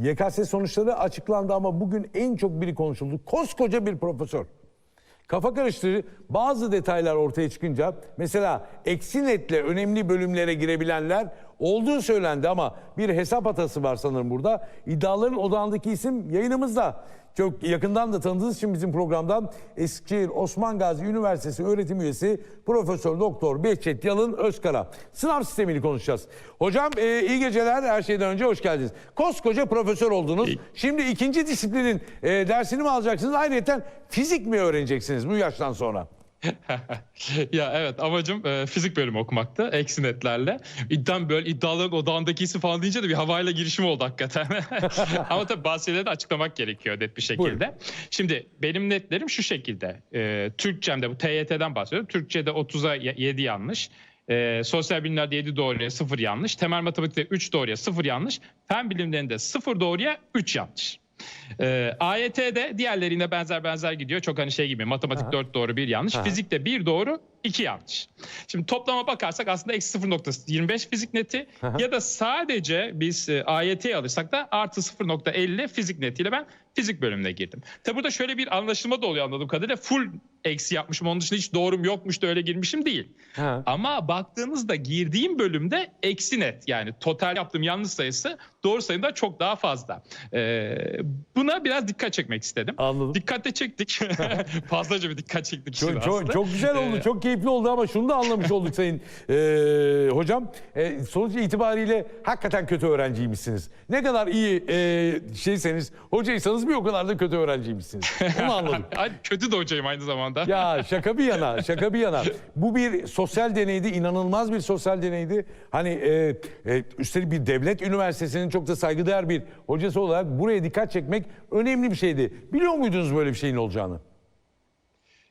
YKS sonuçları açıklandı ama bugün en çok biri konuşuldu. Koskoca bir profesör. Kafa karıştırıcı bazı detaylar ortaya çıkınca mesela eksi netle önemli bölümlere girebilenler olduğu söylendi ama bir hesap hatası var sanırım burada. İddiaların odağındaki isim yayınımızda. Çok yakından da tanıdığınız için bizim programdan Eskişehir Osman Gazi Üniversitesi öğretim üyesi Profesör Doktor Behçet Yalın Özkara. Sınav sistemini konuşacağız. Hocam e, iyi geceler her şeyden önce hoş geldiniz. Koskoca profesör oldunuz. Şimdi ikinci disiplinin e, dersini mi alacaksınız? Ayrıca fizik mi öğreneceksiniz bu yaştan sonra? ya evet amacım e, fizik bölümü okumakta eksi netlerle. İddiam böyle iddiaların odağındaki isim falan deyince de bir havayla girişim oldu hakikaten. Ama tabii bazı şeyleri de açıklamak gerekiyor net bir şekilde. Buyurun. Şimdi benim netlerim şu şekilde. E, Türkçemde bu TYT'den bahsediyorum. Türkçe'de 30'a 7 yanlış. E, sosyal bilimlerde 7 doğruya 0 yanlış. Temel matematikte 3 doğruya 0 yanlış. Fen bilimlerinde 0 doğruya 3 yanlış. Ee, AYT'de diğerlerine benzer benzer gidiyor. Çok hani şey gibi matematik Aha. 4 doğru 1 yanlış. Aha. Fizikte 1 doğru 2 yanlış. Şimdi toplama bakarsak aslında eksi 0.25 fizik neti Aha. ya da sadece biz e, AYT'ye alırsak da artı 0.50 fizik netiyle ben fizik bölümüne girdim. Tabi burada şöyle bir anlaşılma da oluyor anladığım kadarıyla. Full eksi yapmışım. Onun dışında hiç doğrum yokmuş da öyle girmişim değil. Ha. Ama baktığınızda girdiğim bölümde eksi net yani total yaptığım yanlış sayısı doğru sayımdan çok daha fazla. Ee, buna biraz dikkat çekmek istedim. Anladım. Dikkatle çektik. Fazlaca bir dikkat çektik. Çok, çok, aslında. çok güzel oldu, Ee, çok keyifli oldu ama şunu da anlamış olduk sayın eee, hocam. E, sonuç itibariyle hakikaten kötü öğrenciymişsiniz. Ne kadar iyi eee, şeyseniz, hocaysanız bir o kadar da kötü öğrenciymişsiniz. Onu anladım. Kötü de hocayım aynı zamanda. Ya şaka bir yana, şaka bir yana. Bu bir sosyal deneydi, inanılmaz bir sosyal deneydi. Hani e, e, üstelik bir devlet üniversitesinin çok da saygıdeğer bir hocası olarak buraya dikkat çekmek önemli bir şeydi. Biliyor muydunuz böyle bir şeyin olacağını?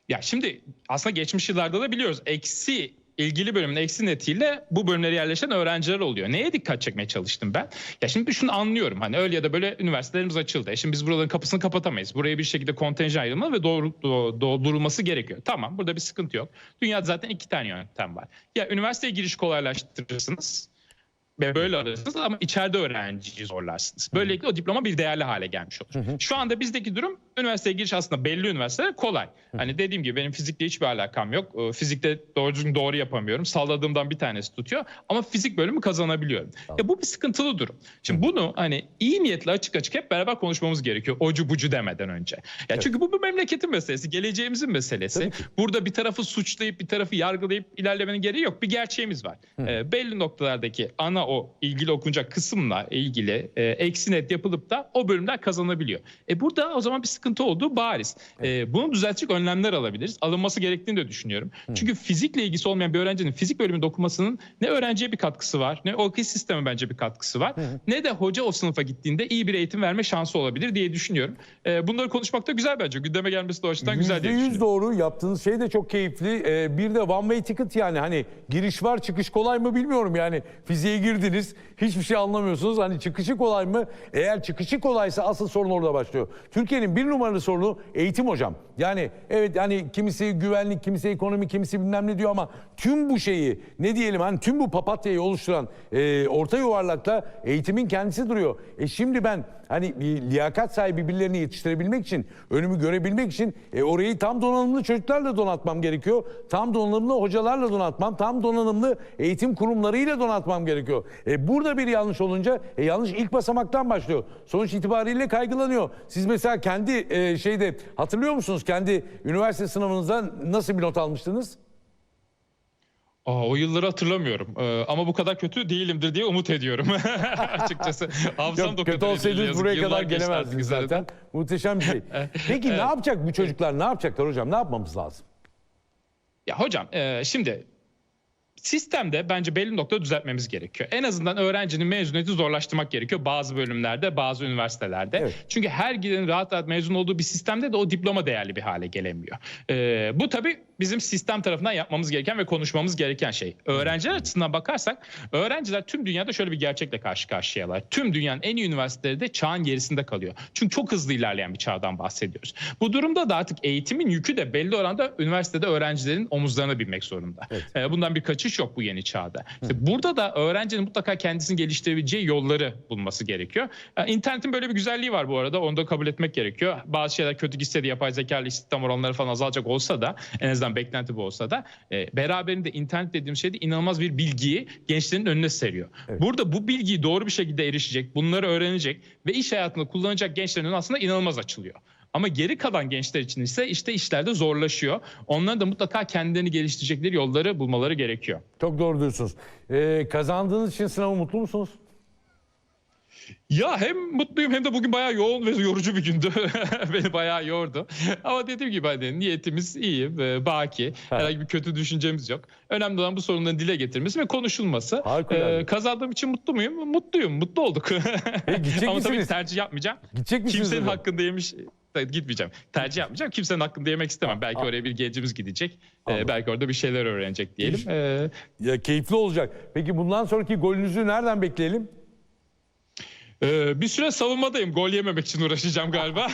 Ya şimdi aslında geçmiş yıllarda da biliyoruz. Eksi ilgili bölümün eksi netiyle bu bölümlere yerleşen öğrenciler oluyor. Neye dikkat çekmeye çalıştım ben? Ya şimdi şunu anlıyorum. Hani öyle ya da böyle üniversitelerimiz açıldı. E şimdi biz buraların kapısını kapatamayız. Buraya bir şekilde kontenjan ayrılmalı ve doğru, do- doldurulması gerekiyor. Tamam burada bir sıkıntı yok. Dünyada zaten iki tane yöntem var. Ya üniversiteye giriş kolaylaştırırsınız böyle alırsınız ama içeride öğrenciyi zorlarsınız. Böylelikle o diploma bir değerli hale gelmiş olur. Şu anda bizdeki durum üniversiteye giriş aslında belli üniversitelere kolay. Hani dediğim gibi benim fizikle hiçbir alakam yok. Ee, Fizikte doğru düzgün doğru yapamıyorum. Salladığımdan bir tanesi tutuyor ama fizik bölümü kazanabiliyorum. Ya bu bir sıkıntılı durum. Şimdi bunu hani iyi niyetle açık açık hep beraber konuşmamız gerekiyor. Ocu bucu demeden önce. Ya çünkü bu bir memleketin meselesi, geleceğimizin meselesi. Burada bir tarafı suçlayıp bir tarafı yargılayıp ilerlemenin gereği yok. Bir gerçeğimiz var. Ee, belli noktalardaki ana o ilgili okunacak kısımla ilgili e, eksi net yapılıp da o bölümler kazanabiliyor. E burada o zaman bir sıkıntı olduğu bariz. E, bunu düzeltecek önlemler alabiliriz. Alınması gerektiğini de düşünüyorum. Çünkü fizikle ilgisi olmayan bir öğrencinin fizik bölümünde okumasının ne öğrenciye bir katkısı var, ne okul sisteme bence bir katkısı var, ne de hoca o sınıfa gittiğinde iyi bir eğitim verme şansı olabilir diye düşünüyorum. E, bunları konuşmak da güzel bence. Gündeme gelmesi de o açıdan güzel diye %100 düşünüyorum. doğru. Yaptığınız şey de çok keyifli. Ee, bir de one way ticket yani hani giriş var çıkış kolay mı bilmiyorum yani. Fiziğe girdiniz hiçbir şey anlamıyorsunuz. Hani çıkışı kolay mı? Eğer çıkışı kolaysa asıl sorun orada başlıyor. Türkiye'nin bir numaralı sorunu eğitim hocam. Yani evet hani kimisi güvenlik, kimisi ekonomi, kimisi bilmem ne diyor ama tüm bu şeyi ne diyelim hani tüm bu papatyayı oluşturan e, orta yuvarlakta eğitimin kendisi duruyor. E şimdi ben hani bir liyakat sahibi birilerini yetiştirebilmek için, önümü görebilmek için e, orayı tam donanımlı çocuklarla donatmam gerekiyor. Tam donanımlı hocalarla donatmam, tam donanımlı eğitim kurumlarıyla donatmam gerekiyor. E, burada bir yanlış olunca e, yanlış ilk basamaktan başlıyor. Sonuç itibariyle kaygılanıyor. Siz mesela kendi e, şeyde hatırlıyor musunuz? Kendi üniversite sınavınızda nasıl bir not almıştınız? Aa, o yılları hatırlamıyorum Ee, ama bu kadar kötü değilimdir diye umut ediyorum açıkçası. Hafızam Yok, da kötü olsaydınız buraya Yıllar kadar gelemezdiniz üzerinden. zaten. Muhteşem bir şey. Peki ne yapacak bu çocuklar? Ne yapacaklar hocam? Ne yapmamız lazım? Ya hocam e, şimdi sistemde bence belli noktada düzeltmemiz gerekiyor. En azından öğrencinin mezuniyeti zorlaştırmak gerekiyor bazı bölümlerde, bazı üniversitelerde. Evet. Çünkü her gidenin rahat rahat mezun olduğu bir sistemde de o diploma değerli bir hale gelemiyor. E, bu tabii bizim sistem tarafından yapmamız gereken ve konuşmamız gereken şey. Öğrenciler açısından bakarsak öğrenciler tüm dünyada şöyle bir gerçekle karşı karşıyalar. Tüm dünyanın en iyi üniversiteleri de çağın gerisinde kalıyor. Çünkü çok hızlı ilerleyen bir çağdan bahsediyoruz. Bu durumda da artık eğitimin yükü de belli oranda üniversitede öğrencilerin omuzlarına binmek zorunda. Evet. Ee, Bundan bir kaçış geçiş yok bu yeni çağda. İşte burada da öğrencinin mutlaka kendisini geliştirebileceği yolları bulması gerekiyor. Yani internetin böyle bir güzelliği var bu arada. Onu da kabul etmek gerekiyor. Bazı şeyler kötü gitse de yapay zeka ile istihdam oranları falan azalacak olsa da en azından beklenti bu olsa da e, beraberinde internet dediğim şey de inanılmaz bir bilgiyi gençlerin önüne seriyor. Burada bu bilgiyi doğru bir şekilde erişecek, bunları öğrenecek ve iş hayatında kullanacak gençlerin önü aslında inanılmaz açılıyor. Ama geri kalan gençler için ise işte işlerde zorlaşıyor. Onların da mutlaka kendilerini geliştirecekleri yolları bulmaları gerekiyor. Çok doğru diyorsunuz. Ee, kazandığınız için sınavı mutlu musunuz? Ya hem mutluyum hem de bugün bayağı yoğun ve yorucu bir gündü. Beni bayağı yordu. Ama dediğim gibi hani niyetimiz iyi, e, baki. Herhangi bir kötü düşüncemiz yok. Önemli olan bu sorunların dile getirmesi ve konuşulması. Harikulade. Ee, kazandığım için mutlu muyum? Mutluyum, mutlu olduk. Peki gidecek Ama tabii misiniz? ki tercih yapmayacağım. Gidecek misiniz? Kimsenin hakkında yemiş gitmeyeceğim. Tercih yapmayacağım. Kimsenin hakkında yemek istemem. Belki oraya bir gencimiz gidecek. Ee, belki orada bir şeyler öğrenecek diyelim. Ee, Ya keyifli olacak. Peki bundan sonraki golünüzü nereden bekleyelim? e, bir süre savunmadayım. Gol yememek için uğraşacağım galiba.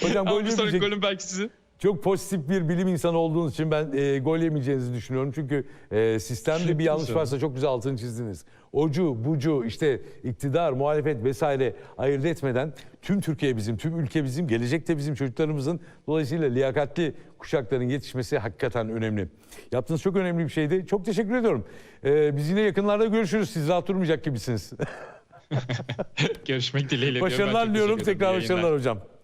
Hocam Ama bir sonraki golüm belki sizin. Çok pozitif bir bilim insanı olduğunuz için ben e, gol yemeyeceğinizi düşünüyorum. Çünkü e, sistemde bir yanlış varsa çok güzel altını çizdiniz. Ocu, bucu, işte iktidar, muhalefet vesaire ayırt etmeden tüm Türkiye bizim, tüm ülke bizim, gelecekte bizim çocuklarımızın dolayısıyla liyakatli kuşakların yetişmesi hakikaten önemli. Yaptığınız çok önemli bir şeydi. Çok teşekkür ediyorum. E, biz yine yakınlarda görüşürüz. Siz rahat durmayacak gibisiniz. Görüşmek dileğiyle. diyorum. Başarılar ederim. Tekrar başarılar hocam.